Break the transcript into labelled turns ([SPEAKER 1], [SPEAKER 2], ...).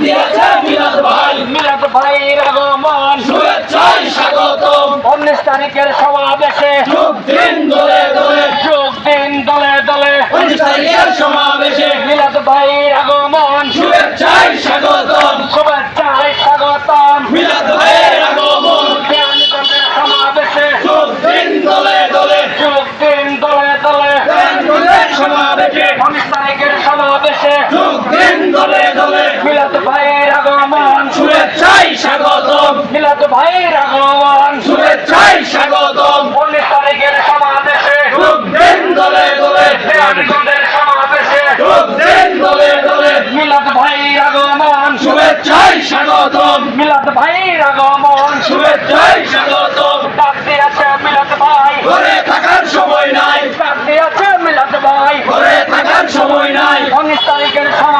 [SPEAKER 1] ভাই। মিলাদ ভাইয়ের আগমন। শুভেচ্ছায় উনিশ তারিখের সমাবেশে।
[SPEAKER 2] যোগ দিন দলে দলে।
[SPEAKER 1] যোগ দিন দলে দলে।
[SPEAKER 2] উনিশ তারিখের সমাবেশে।
[SPEAKER 1] মিলাদ ভাইয়ের আগমন।
[SPEAKER 2] শুভেচ্ছায় স্বাগতম।
[SPEAKER 1] শুভেচ্ছায় স্বাগতম।
[SPEAKER 2] মিলাদ ভাইয়ের আগমন।
[SPEAKER 1] সমাবেশে।
[SPEAKER 2] যোগ দিন দলে দলে।
[SPEAKER 1] যোগ দিন দলে দলে।
[SPEAKER 2] সমাবেশে।
[SPEAKER 1] উনিশ তারিখের
[SPEAKER 2] দলে দলে
[SPEAKER 1] মিলাদ ভাইয়ের আগমন
[SPEAKER 2] শুভেচ্ছায় স্বাগতম।
[SPEAKER 1] মিলাদ ভাইয়ের আগমন
[SPEAKER 2] শুভেচ্ছায় স্বাগতম।
[SPEAKER 1] উনিশ তারিখের সমাবেশে
[SPEAKER 2] দিন দলে দলে।
[SPEAKER 1] জ্ঞানগঞ্জের সমাবেশে।
[SPEAKER 2] দিন দলে দলে।
[SPEAKER 1] মিলাদ ভাইয়ের আগমন
[SPEAKER 2] শুভেচ্ছায় স্বাগতম।
[SPEAKER 1] মিলাদ ভাইয়ের আগমন
[SPEAKER 2] শুভেচ্ছায় স্বাগতম।
[SPEAKER 1] ডাক দিয়েছে মিলাদ ভাই।
[SPEAKER 2] ঘরে থাকার সময় নাই।
[SPEAKER 1] ডাক দিয়েছে মিলাদ ভাই।
[SPEAKER 2] ঘরে থাকার সময় নাই।
[SPEAKER 1] উনিশ তারিখের সমাবেশে